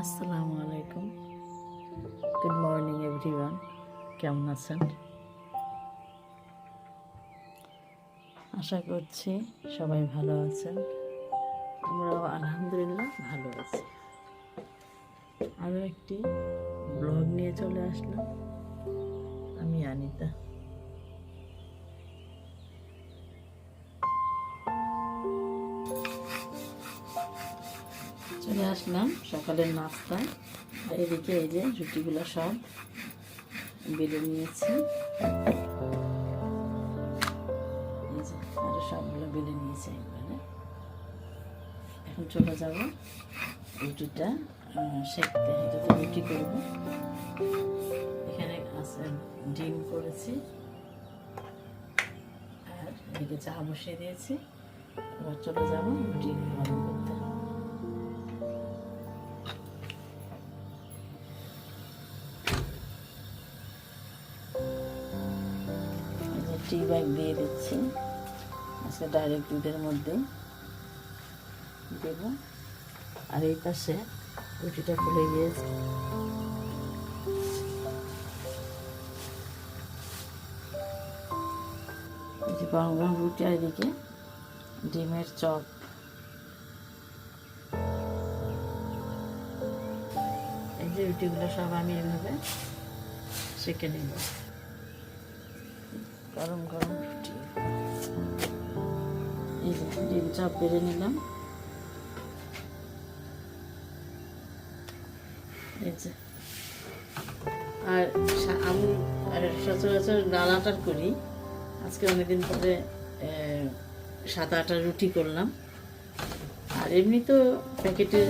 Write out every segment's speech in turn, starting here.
আসসালামু আলাইকুম। Good morning everyone কেমন আছেন? আশা করছি সবাই ভালো আছেন। আমরাও আলহামদুলিল্লাহ ভালো আছি। আরও একটি ব্লগ নিয়ে চলে আসলাম। আমি আনিতা। চলে আসলাম সকালের নাস্তা। আর এদিকে এই যে রুটিগুলো সব বেলে নিয়েছি। সবগুলো বেলে নিয়েছি একবারে এখন চলে যাব রুটিটা সেঁকতে। এটা তো রুটি করব। এখানে আছে ডিম করেছি। আর এদিকে চা বসিয়ে দিয়েছি। এবার চলে যাব রুটি গরম দিয়ে দিচ্ছি। আজকে ডাইরেক্ট দুধের মধ্যে দেব। আর এই পাশে রুটিটা ফুলে গিয়েছে। গরম গরম রুটি আর এদিকে ডিমের চপ। এই যে রুটিগুলো সব আমি এভাবে সেঁকে নিব। গরম গরম রুটি। ডিম চাপ বেড়ে নিলাম। এই যে। আর আমি সচরাচর ডাল আটার করি। আজকে অনেকদিন পরে সাত আটা রুটি করলাম। আর এমনি তো প্যাকেটে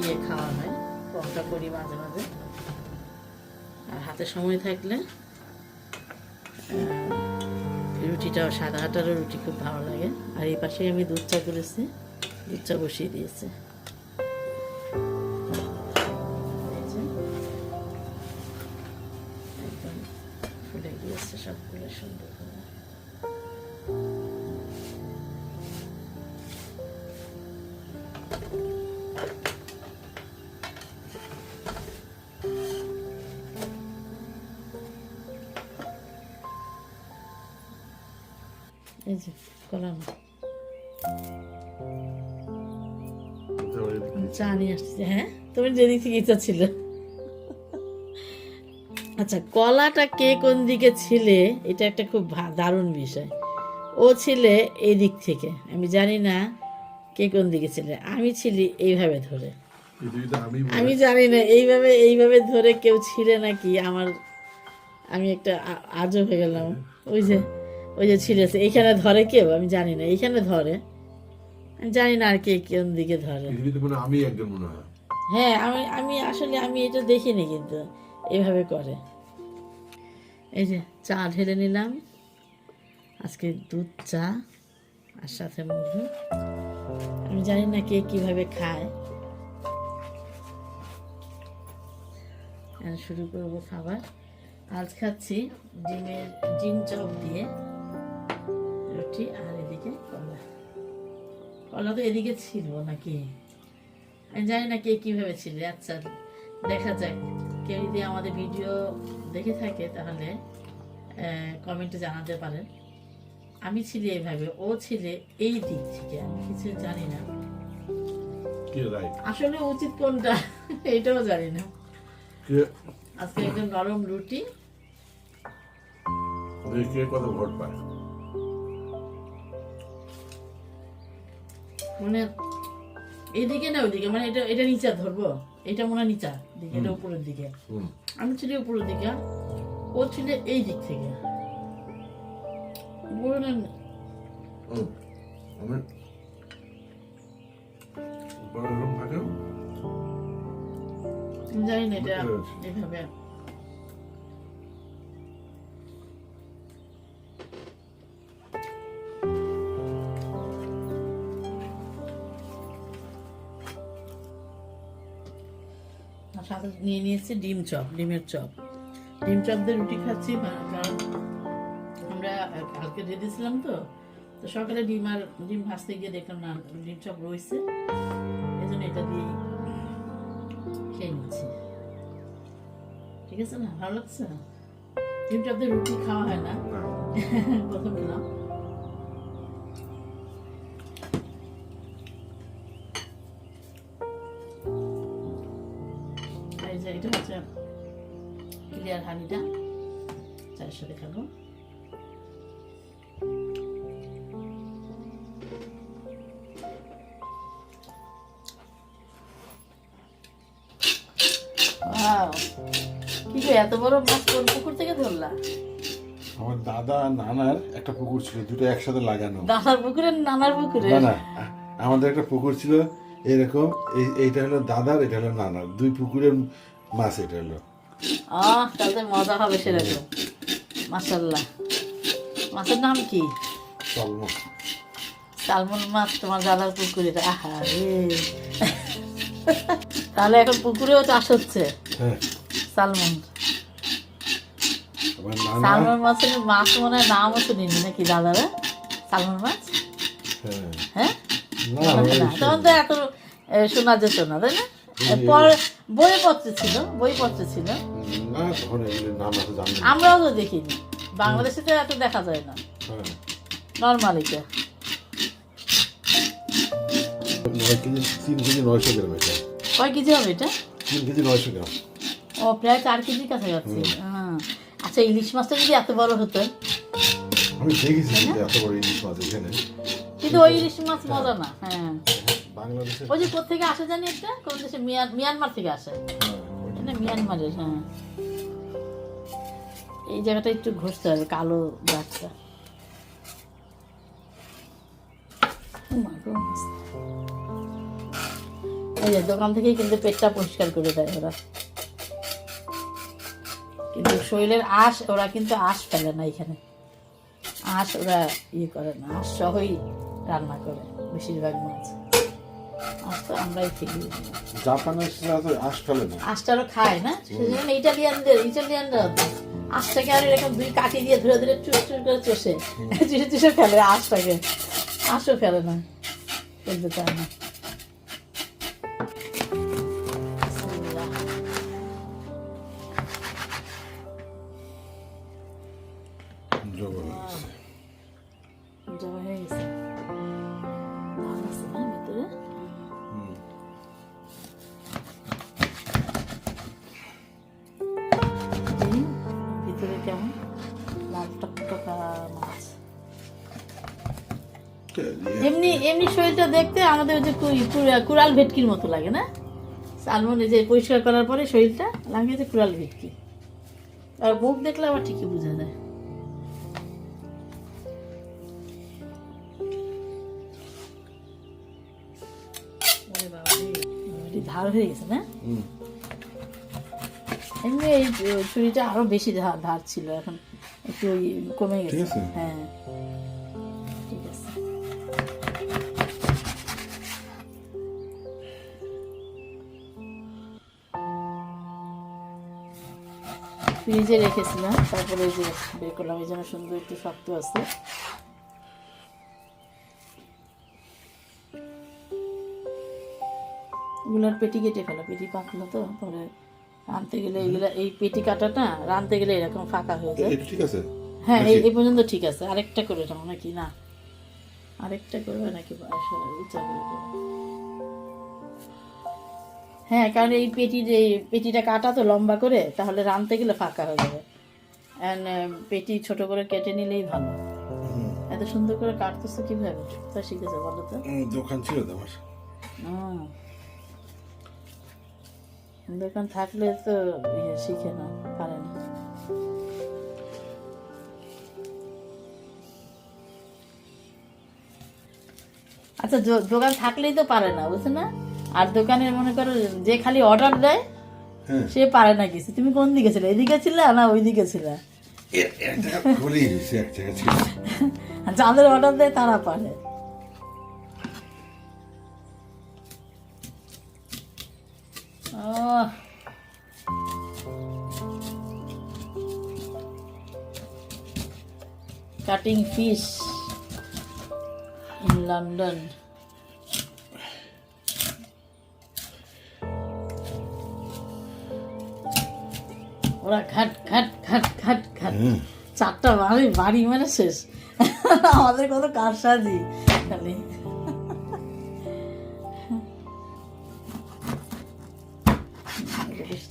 ইয়ে খাওয়া হয়। পরোটা করি মাঝে মাঝে। আর হাতে সময় থাকলে রুটিটাও সাদা আটারও রুটি খুব ভালো লাগে। আর এই পাশে আমি দুধ চা করেছি দুধ চা বসিয়ে দিয়েছি। ফুলে গিয়েছে সুন্দর করে। এই যে কলাম চা নিয়ে আসছি হ্যাঁ? তুমি যেদিক থেকে ইচ্ছা ছিল। আচ্ছা কলাটা কে কোন দিকে ছিলে এটা একটা খুব দারুণ বিষয়। ও ছিলে এই দিক থেকে। আমি জানি না কে কোন দিকে ছিলে। আমি ছিলি এইভাবে ধরে। আমি জানি না এইভাবে এইভাবে ধরে কেউ ছিলে নাকি? আমার আমি একটা আ- আজব হয়ে গেলাম। ওই যে ওই যে ছিলেছে এইখানে ধরে কেউ? আমি জানি না এইখানে ধরে। আমি জানি না আর কে কোন দিকে ধরে। আমি একজন মনে হয়। হ্যাঁ আমি আমি আসলে আমি এটা দেখিনি কিন্তু এইভাবে করে। এই যে চা ঢেলে নিলাম। আজকে দুধ চা আর সাথে মধু আমি জানি না কে কীভাবে খায়। এখন শুরু করব খাবার। আজ খাচ্ছি ডিমের ডিম চপ দিয়ে। রুটি আর এদিকে কলা কলা তো এদিকে ছিল নাকি? আমি জানি না কে কীভাবে ছিলে। আচ্ছা দেখা যাক। কেউ যদি আমাদের ভিডিও দেখে থাকে তাহলে কমেন্টে জানাতে পারেন। আমি ছিলি এইভাবে ও ছিলে এই দিক থেকে। আমি কিছু জানি না। আসলে উচিত কোনটা? এটাও জানি না। আজকে একদম নরম রুটি। কে কত ভোট পায়? মানে এইদিকে না ওইদিকে মানে এটা এটা নিচা ধরবো। এটা মনে হয় নিচা দিকে এটা উপরের দিকে। আমি ছিল উপরের দিকে। ও ছিল এই দিক থেকে। জানি না এটা এভাবে নিয়ে নিয়েছি ডিম চপ, ডিমের চপ। ডিম চপ দিয়ে রুটি খাচ্ছি কারণ আমরা কালকে দিয়ে দিয়েছিলাম তো তো সকালে ডিম আর ডিম ভাজতে গিয়ে দেখলাম না, ডিম চপ রয়েছে। এই জন্য এটা দিয়ে খেয়ে নিচ্ছি। ঠিক আছে না? ভালো লাগছে? ডিম চপ দিয়ে রুটি খাওয়া হয় না? প্রথম খেলাম। হানিটা চায়ের সাথে খাব। কি এত বড় মাছ কোন পুকুর থেকে ধরলা? আমার দাদা নানার একটা পুকুর ছিল দুটো একসাথে লাগানো। দাদার পুকুরে নানার পুকুরে? না না আমাদের একটা পুকুর ছিল এরকম এই এইটা হলো দাদার এটা হলো নানার। দুই পুকুরের মাছ এটা হলো। আহ তাহলে মজা হবে সেরকম। মাসাল্লাহ মাছের নাম কি? সালমন। মাছ তোমার দাদার পুকুরে। আহা রে তাহলে এখন পুকুরেও চাষ হচ্ছে? হ্যাঁ। সালমন। সালমন মাছের মাছ মনে হয় নামও শুনিনি নাকি দাদারা? সালমন মাছ? হ্যাঁ। হ্যাঁ? তখন তো এত শোনা যেত না তাই না? পর বইপত্র ছিল বইপত্র ছিল। আমরাও তো দেখিনি। বাংলাদেশে তো এত দেখা যায় না। হ্যাঁ। নর্মালিতে তিন কেজি নয়শো গ্রাম এটা। কয় কেজি হবে এটা? তিন কেজি নয়শো গ্রাম। ও প্রায় চার কেজির কাছাকাছি। হ্যাঁ। আচ্ছা ইলিশ মাছটা যদি এত বড় হতো? আমি দেখেছি এত বড় ইলিশ মাছ এখানে। কিন্তু ওই ইলিশ মাছ মজা না হ্যাঁ। বাংলাদেশে ওই যে কোথেকে আসে জানি একটা? কোন দেশে? মিয়ান মিয়ানমার থেকে আসে। হ্যাঁ, না মিয়ানমারের হ্যাঁ। এই জায়গাটা একটু ঘষতে হবে কালো দাগটা। এই যে দোকান থেকেই কিন্তু পেটটা পরিষ্কার করে দেয় ওরা। কিন্তু শরীরের আঁশ ওরা কিন্তু আঁশ ফেলে না এখানে। আঁশ ওরা ইয়ে করে না আঁশ সহই রান্না করে বেশিরভাগ মাছ। তো আমরাই খেলি জাপানের সেটা তো আঁশ ফেলে না। আঁশটারও খায় না? সেজন্য ইটালিয়ানদের ইটালিয়ানরা আঁশটাকে আর এরকম দুই কাঠি দিয়ে ধরে ধরে চুষ চুষ করে চষে। চুষে চুষে ফেলে আঁশটাকে। আঁশও ফেলে না। ফেলতে চায় না। এমনি এমনি শরীরটা দেখতে আমাদের যে কুড়াল ভেটকির মতো লাগে না? সালমন যে পরিষ্কার করার পরে শরীরটা লাগে যে কুড়াল ভেটকি। আর মুখ দেখলে আবার ঠিকই বোঝা যায়। ধার হয়ে গেছে না? এমনি এই ছুরিটা আরও বেশি ধার ধার ছিল এখন। একটু কমে গেছে। হ্যাঁ। ফ্রিজে রেখেছিলাম। তারপরে এই যে বের করলাম এই জন্য সুন্দর একটু শক্ত আছে। এগুলোর পেটি কেটে ফেলো পেটি পাকলো তো পরে রানতে গেলে এগুলা এই পেটি কাটাটা রানতে গেলে এরকম ফাঁকা হয়ে যায়। ঠিক আছে? হ্যাঁ এই পর্যন্ত ঠিক আছে। আরেকটা করে নাও নাকি না? আরেকটা করবে নাকি? উঁচা করে করবে? হ্যাঁ কারণ এই পেটির এই পেটিটা কাটা তো লম্বা করে তাহলে রানতে গেলে ফাঁকা হয়ে যাবে। And, পেটি ছোট করে কেটে নিলেই ভালো। এত সুন্দর করে কাটতেছো কীভাবে? তা শিখেছো বলো তো। দোকান ছিল তো আমার। দোকান থাকলে তো ইয়ে শিখে না পারে না। আচ্ছা দোকান থাকলেই তো পারে না বুঝছ না? আর দোকানের মনে করো যে খালি অর্ডার দেয় হ্যাঁ। সে পারে না কিছু। তুমি কোন দিকে ছিলে? এদিকে ছিলে না ওই দিকে ছিলে। যাদের অর্ডার দেয় তারা পারে। আহ। cutting fish in ওরা ঘাট ঘাট ঘাট ঘাট ঘাট। হুম। চারটা বাড়ি বাড়ি মানে শেষ। আমাদের কত কারসাজি খালি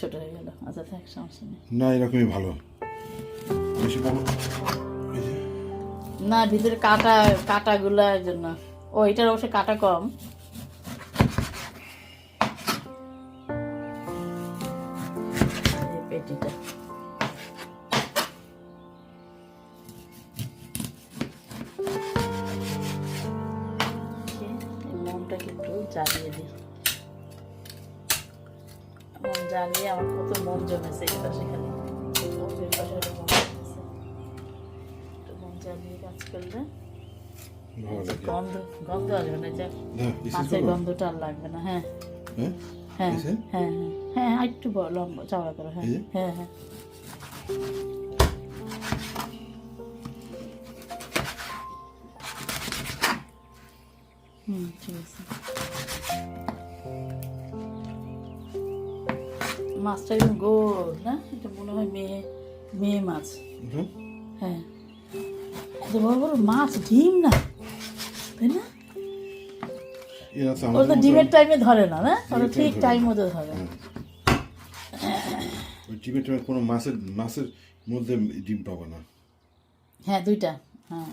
ছোট হয়ে গেল। আচ্ছা থাক সমস্যা নেই। না এরকমই ভালো। বেশি বড় না ভিতরে কাটা কাটাগুলোর জন্য। ও এটার অবশ্য কাটা কম। কাজ করলে গন্ধ গন্ধ আসবে না যে মাছের গন্ধটা আর লাগবে না হ্যাঁ। হ্যাঁ? হ্যাঁ হ্যাঁ হ্যাঁ হ্যাঁ আর একটু বড় লম্বা চওড়া করো হ্যাঁ হ্যাঁ হ্যাঁ। হুম ঠিক আছে। মাছটা একদম গোল না? এটা মনে হয় মেয়ে মেয়ে মাছ। হুম? হ্যাঁ এত বড় বড় মাছ ডিম না তাই না? তো ওরা তো ডিমের টাইমে ধরে না না? ওরা ঠিক টাইম মতো ধরে। ওই ডিমের টাইমে কোনো মাছের মাছের মধ্যে ডিম পাবো না। হ্যাঁ দুইটা। হ্যাঁ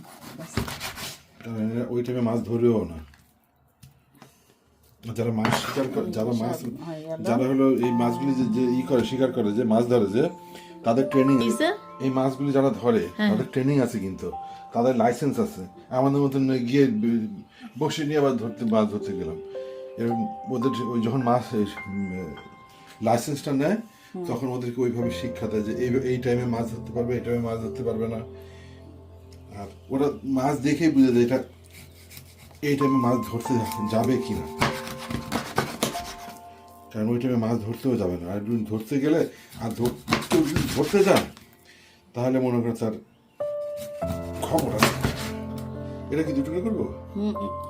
ওই টাইমে মাছ ধরেও না। যারা মাছ শিকার করে যারা মাছ যারা হলো এই মাছগুলি যে যে ই করে শিকার করে যে মাছ ধরে যে তাদের ট্রেনিং? এই মাছগুলি যারা ধরে হ্যাঁ। তাদের ট্রেনিং আছে কিন্তু। তাদের লাইসেন্স আছে। আমাদের মতন গিয়ে ব- বসে নিয়ে আবার ধরতে মাছ ধরতে গেলাম। এরকম ওদের ওই যখন মাছ লাইসেন্সটা নেয় তখন ওদেরকে ওইভাবে শিক্ষা দেয় যে এই এই টাইমে মাছ ধরতে পারবে এই টাইমে মাছ ধরতে পারবে না। আর ওরা মাছ দেখেই বুঝে যায় এটা এই টাইমে মাছ ধরতে যাবে কি না কারণ ওই টাইমে মাছ ধরতেও যাবে না। আর ধরতে গেলে আর ধরতে যান তাহলে মনে করে তার খবর আছে। এটা কি দুটো করব?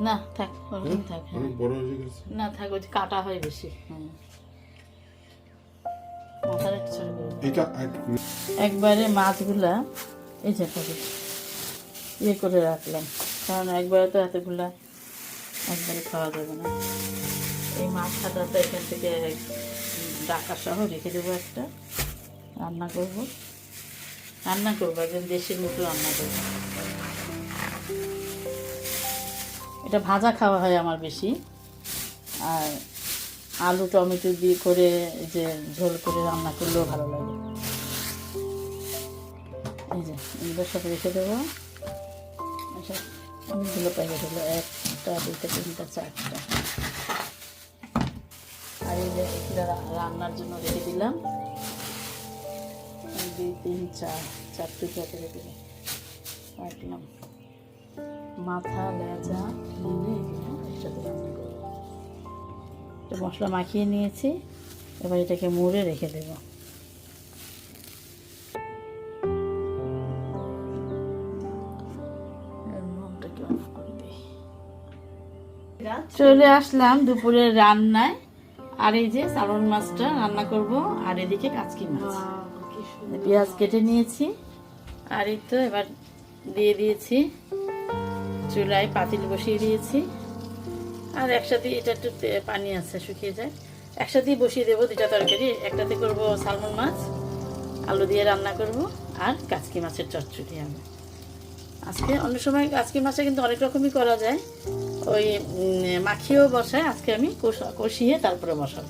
না থাক ওরকম থাক হ্যাঁ। অনেক বড় হয়ে গেছে। না থাক ওই কাটা হয় বেশি। এটা একবারে মাছগুলা এই যে করে ইয়ে করে রাখলাম কারণ একবারে তো এতগুলা একবারে খাওয়া যাবে না। এই মাছ খাটাটা এখান থেকে ডাকা সহ রেখে দেবো একটা। রান্না করব। রান্না করব একদম দেশের মতো রান্না করব। এটা ভাজা খাওয়া হয় আমার বেশি। আর আলু, টমেটো দিয়ে করে যে ঝোল করে রান্না করলেও ভালো লাগে। এই যে এগুলোর সাথে রেখে দেবো। আচ্ছা অনেকগুলো প্যাকেট হলো একটা, দুইটা, তিনটা, চারটা। আর এই যে এগুলো রান্নার জন্য রেখে দিলাম। দুই, তিন, চার, চারটে প্যাকেট রেখে দিলাম। রাখলাম মাথা লেজা নিয়ে এগুলো একসাথে রান্না করব। মশলা মাখিয়ে নিয়েছি এবার এটাকে মুড়ে রেখে দেবো। চলে আসলাম দুপুরের রান্নায়। আর এই যে সালন মাছটা রান্না করব আর এদিকে কাচকি মাছ। পেঁয়াজ কেটে নিয়েছি। আর এই তো এবার দিয়ে দিয়েছি চুলায় পাতিল বসিয়ে দিয়েছি। আর একসাথে এটা একটু পানি আছে, শুকিয়ে যায়। একসাথেই বসিয়ে দেবো দুটা তরকারি। একটাতে করব সালমন মাছ, আলু দিয়ে রান্না করব, আর কাচকি মাছের চচ্চড়ি আমি। আজকে অন্য সময় আজকে মাছে কিন্তু অনেক রকমই করা যায়। ওই মাখিয়েও বসায়। আজকে আমি কষা- কষিয়ে তারপরে বসাবো।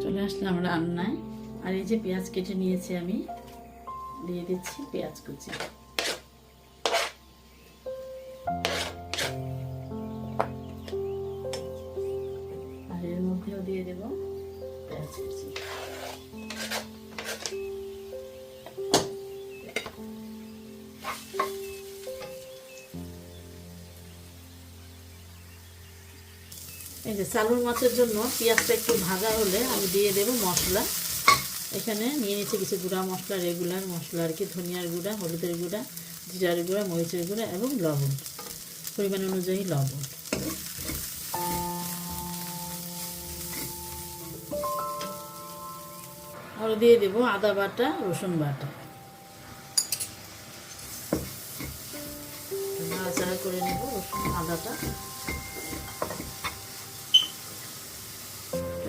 চলে আসলাম রান্নায়। আর এই যে পেঁয়াজ কেটে নিয়েছি আমি। দিয়ে দিচ্ছি পেঁয়াজ কুচি আর এর মধ্যেও দিয়ে দেব পেঁয়াজ কুচি এই যে চালুর মাছের জন্য পেঁয়াজটা একটু ভাজা হলে আমি দিয়ে দেব মশলা। এখানে নিয়ে নিচ্ছি কিছু গুঁড়া মশলা, রেগুলার মশলা আর কি, ধনিয়ার গুঁড়া, হলুদের গুঁড়া, জিরার গুঁড়া, মরিচের গুঁড়া এবং লবণ, পরিমাণ অনুযায়ী লবণ। আরও দিয়ে দেবো আদা বাটা, রসুন বাটা। নাড়াচাড়া করে নেব রসুন, আদাটা।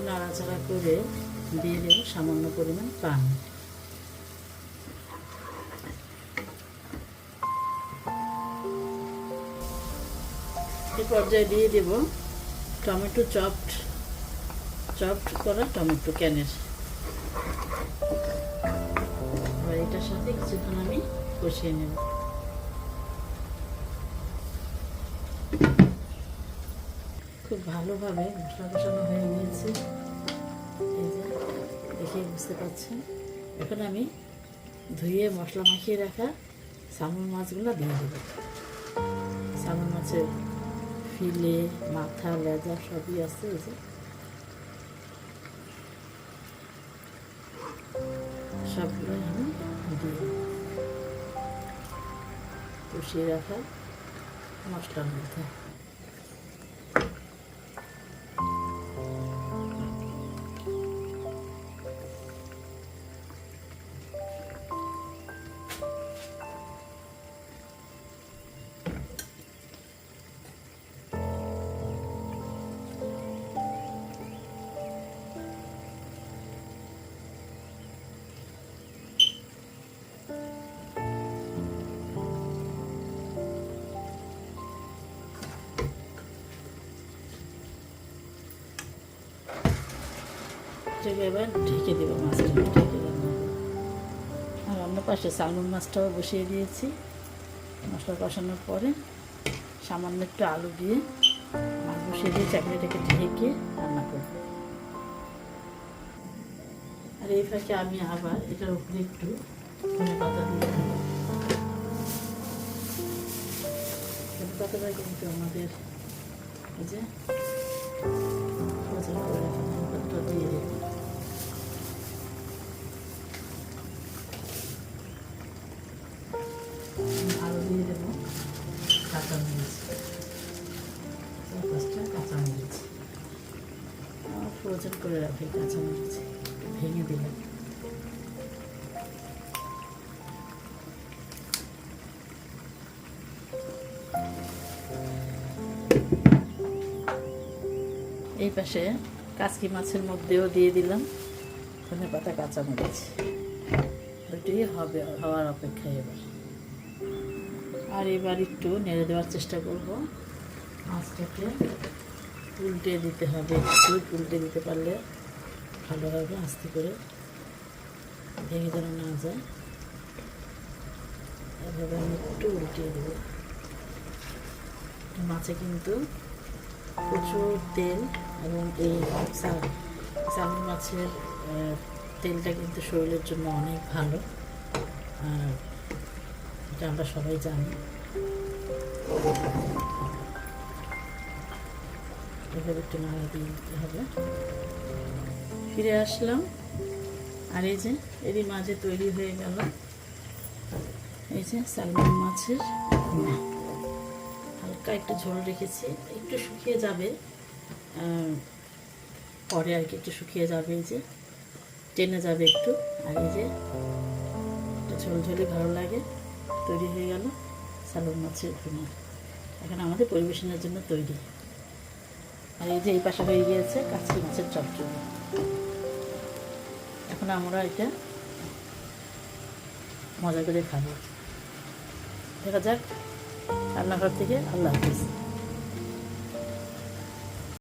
নাড়াচাড়া করে দিয়ে দেবো সামান্য পরিমাণ পানি। এই পর্যায়ে দিয়ে দেব টমেটো চপড চপড করা টমেটো ক্যানের। এটার সাথে কিছুক্ষণ আমি কষিয়ে নেব। খুব ভালোভাবে মশলা কষানো হয়ে গিয়েছে। এই দেখে বুঝতে পারছেন? এখন আমি ধুয়ে মশলা মাখিয়ে রাখা সামন মাছগুলো দিয়ে দেবো। সামন মাছের ফিলে, মাথা, লেজা সবই আছে এই যে। সবগুলো আমি দিয়ে কষিয়ে রাখা মশলার মধ্যে। এটাকে এবার ঢেকে দেবো মাছটা ঢেকে রান্না আর অন্য পাশে সালমন মাছটাও বসিয়ে দিয়েছি। মশলা কষানোর পরে সামান্য একটু আলু দিয়ে মাছ বসিয়ে দিয়ে চাকরিটাকে ঢেকে রান্না করব। আর এই ফাঁকে আমি আবার এটার উপরে একটু ধনে পাতা দিয়ে ধনে পাতাটা কিন্তু আমাদের এই যে প্রচার করে কাঁচামরিচ চার পাঁচটা কাঁচামরিচ ফ্রোজেন করে রাখি কাঁচামরিচ ভেঙে দিলাম এই পাশে কাঁচকি মাছের মধ্যেও দিয়ে দিলাম। ধনে পাতা কাঁচামরিচ। দুটি হবে, হওয়ার অপেক্ষায় এবার। আর এবার একটু নেড়ে দেওয়ার চেষ্টা করব। মাছটাকে উল্টে দিতে হবে একটু, উল্টে দিতে পারলে ভালো হবে, আস্তে করে ভেঙে যেন না যায়। এভাবে আমি একটু উল্টিয়ে দেবো। মাছে কিন্তু প্রচুর তেল এবং এই সাল- মাছের তেলটা কিন্তু শরীরের জন্য অনেক ভালো। আর এটা আমরা সবাই জানি। একটু নাড়া দিয়ে দিতে হবে। ফিরে আসলাম। আর এই যে, এরই মাঝে তৈরি হয়ে গেল। এই যে, সালমন মাছের হালকা একটু ঝোল রেখেছি। একটু শুকিয়ে যাবে। পরে আর কি একটু শুকিয়ে যাবে। এই যে, টেনে যাবে একটু। আর এই যে ঝোল ঝোলে ভালো লাগে। তৈরি হয়ে গেল সালন মাছের ভুনা। এখন আমাদের পরিবেশনের জন্য তৈরি। আর এই যে এই পাশে হয়ে গিয়েছে কাচকি মাছের চচ্চড়ি। এখন আমরা এটা মজা করে খাব। দেখা যাক রান্নাঘর থেকে আল্লাহ হাফিজ।